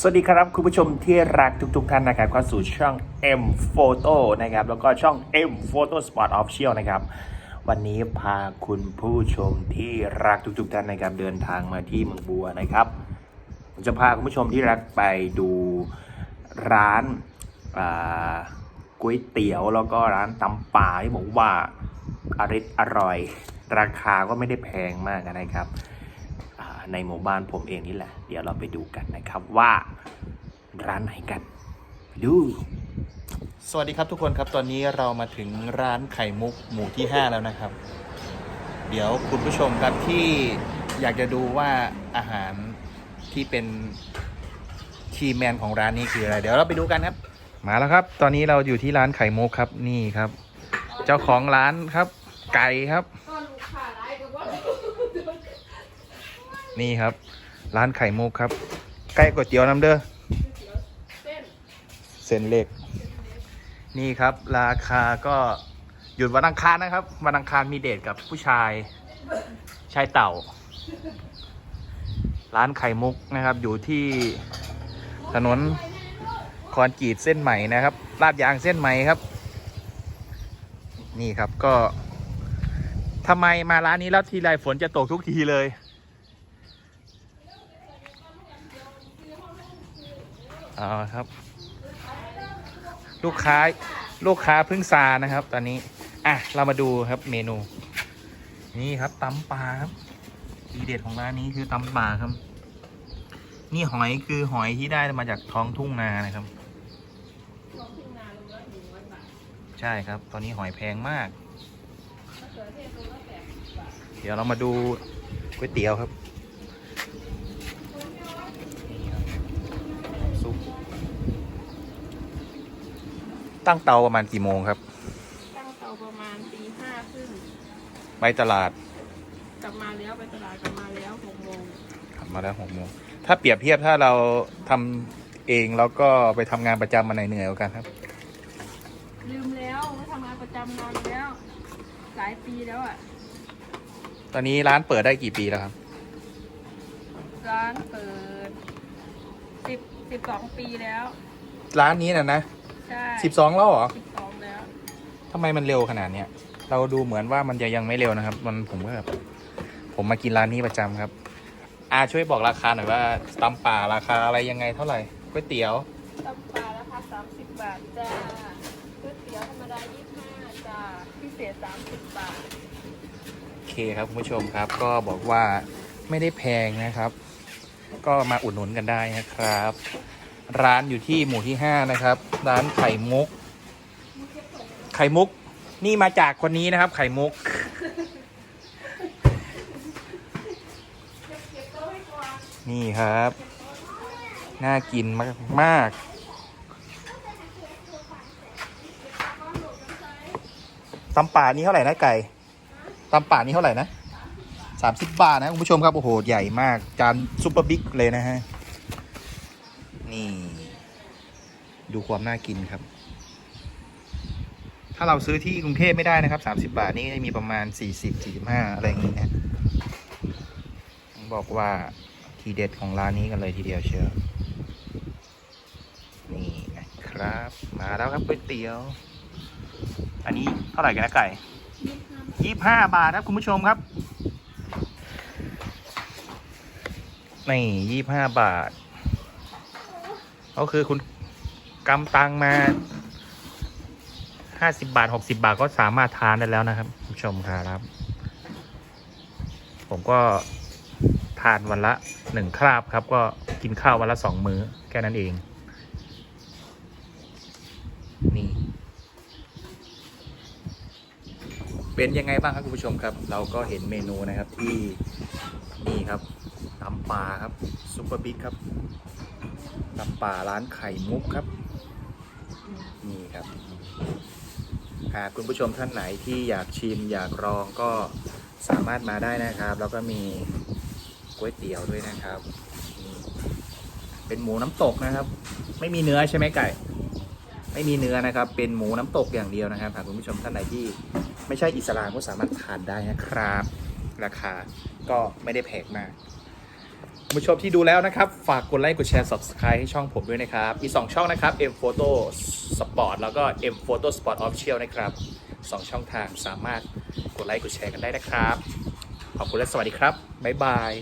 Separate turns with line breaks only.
สวัสดีครับคุณผู้ชมที่รักทุกๆท่านนะครับเข้าสู่ช่อง M Photo นะครับแล้วก็ช่อง M Photo Spot Official นะครับวันนี้พาคุณผู้ชมที่รักทุกๆท่านนะครับเดินทางมาที่เมืองบัวนะครับผมจะพาคุณผู้ชมที่รักไปดูร้านก๋วยเตี๋ยวแล้วก็ร้านตำป่าที่บอกว่าอริดอร่อย ราคาก็ไม่ได้แพงมากนะครับ ในหมู่บ้านผมเองนี่แหละ เดี๋ยวเราไปดูกันนะครับว่าร้านไหนกันไปดู
สวัสดีครับทุกคนครับตอนนี้เรามาถึงร้านไข่มุกหมู่ที่ 5 แล้วนะครับ เดี๋ยวคุณผู้ชมครับที่อยากจะดูว่าอาหารที่เป็นคีย์แมนของร้านนี้คืออะไร เดี๋ยวเราไปดูกันครับ มาแล้วครับ ตอนนี้เราอยู่ที่ร้านไข่มุกครับนี่ครับ เจ้าของร้านครับ ไก่ครับ นี่ครับ ร้านไข่มุกครับ ใกล้ก๋วยเตี๋ยวน้ำเด้อเส้นเล็ก นี่ครับ ราคาก็หยุดวันอังคารนะครับ วันอังคารมีเดทกับผู้ชาย ชายเต่า ร้านไข่มุกนะครับ อยู่ที่ถนนคอนกรีตเส้นใหม่นะครับ ลาดยางเส้นใหม่ครับ นี่ครับก็ทำไมมาร้านนี้แล้วทีไรฝนจะตกทุกทีเลย เอาละครับ ลูกค้าลูกค้าเพิ่งซานะครับ ตอนนี้ อะ เรามาดูครับเมนู นี่ครับตำปลาครับทีเด็ดของร้านนี้คือตำปลาครับ นี่หอยคือหอยที่ได้มาจากท้องทุ่งนานะครับ ใช่ครับ ตอนนี้หอยแพงมาก เดี๋ยวเรามาดูก๋วยเตี๋ยวครับนี่ครับซุป ตั้งเตาประมาณกี่โมงครับ
ตั้งเตาประมาณตีห้าครึ่ง
ไปตลาด
กลับมาแล้วไปตลาดกลับมาแล้วหกโมง
กลับมาแล้วหกโมงถ้าเปรียบเทียบถ้าเราทำเองแล้วก็ไปทำงานประจำมาไหนเหนื่อยกว่ากันครับ
ลืมแล้วว่าทำงานประจำนานแล้ว หลายปีแล้วอะ
ตอนนี้ร้านเปิดได้กี่ปีแล้วครับ
ร้านเปิดสิบสิบสองปีแล้ว
ร้านนี้นะนะ
ใช่
สิบสองแล้วเหรอ
สิบสองแล้ว
ทำไมมันเร็วขนาดเนี้ยเราดูเหมือนว่ามันจะยังไม่เร็วนะครับ มันผมก็แบบผมมากินร้านนี้ประจำครับ อาช่วยบอกราคาหน่อยว่าตำป่าราคาอะไรยังไงเท่าไหร่ก๋วยเตี๋ยว
ตำปลาราคาสามสิบบาทจ้าก๋วยเตี๋ยวธรรมดายี่สิบห้าจ้าพิเศษสามสิบบาท
โอเคครับคุณผู้ชมครับก็บอกว่าไม่ได้แพงนะครับ ก็มาอุดหนุนกันได้นะครับ ร้านอยู่ที่หมู่ที่5นะครับ ร้านไข่มุก ไข่มุก นี่มาจากคนนี้นะครับ ไข่มุก นี่ครับ น่ากินมากมากตำป่านี้เท่าไหร่นะไก่ตำป่านี้เท่าไหร่นะสามสิบบาทนะคุณผู้ชมครับ โอ้โห ใหญ่มาก จานซุปเปอร์บิ๊กเลยนะฮะ นี่ ดูความน่ากินครับ ถ้าเราซื้อที่กรุงเทพไม่ได้นะครับสามสิบาทนี่มีประมาณสี่สิบสี่สิบห้าอะไรอย่างนี้นะบอกว่าทีเด็ดของร้านนี้กันเลยทีเดียวเชียวนี่นะครับมาแล้วครับก๋วยเตี๋ยว อันนี้เท่าไหร่กันนะไก่ยี่ห้าบาทครับคุณผู้ชมครับนี่ยี่ห้าบาท ก็คือคุณกำตังมาห้าสิบบาทหกสิบาทก็สามารถทานได้แล้วนะครับคุณผู้ชมครับ ผมก็ทานวันละหนึ่งคราบครับ ก็กินข้าววันละสองมื้อแค่นั้นเอง นี่ เป็นยังไงบ้างครับคุณผู้ชมครับ เราก็เห็นเมนูนะครับที่นี่ครับตำปลาครับซุปเปอร์บิ๊กครับ ตำปลาร้านไข่มุกครับ นี่ครับหากคุณผู้ชมท่านไหนที่อยากชิมอยากลองก็สามารถมาได้นะครับ แล้วก็มีก๋วยเตี๋ยวด้วยนะครับ เป็นหมูน้ำตกนะครับ ไม่มีเนื้อใช่ไหมไก่ ไม่มีเนื้อนะครับ เป็นหมูน้ำตกอย่างเดียวนะครับหากคุณผู้ชมท่านไหนที่ไม่ใช่อิสลามก็สามารถทานได้นะครับ ราคาก็ไม่ได้แพงมาก ผู้ชมที่ดูแล้วนะครับ ฝากกดไลค์กดแชร์ subscribe ให้ช่องผมด้วยนะครับ มี 2 ช่องนะครับ M Photo Sport แล้วก็ M Photo Sport Official นะครับ 2 ช่องทางสามารถกดไลค์กดแชร์กันได้นะครับ ขอบคุณและสวัสดีครับ บ๊ายบาย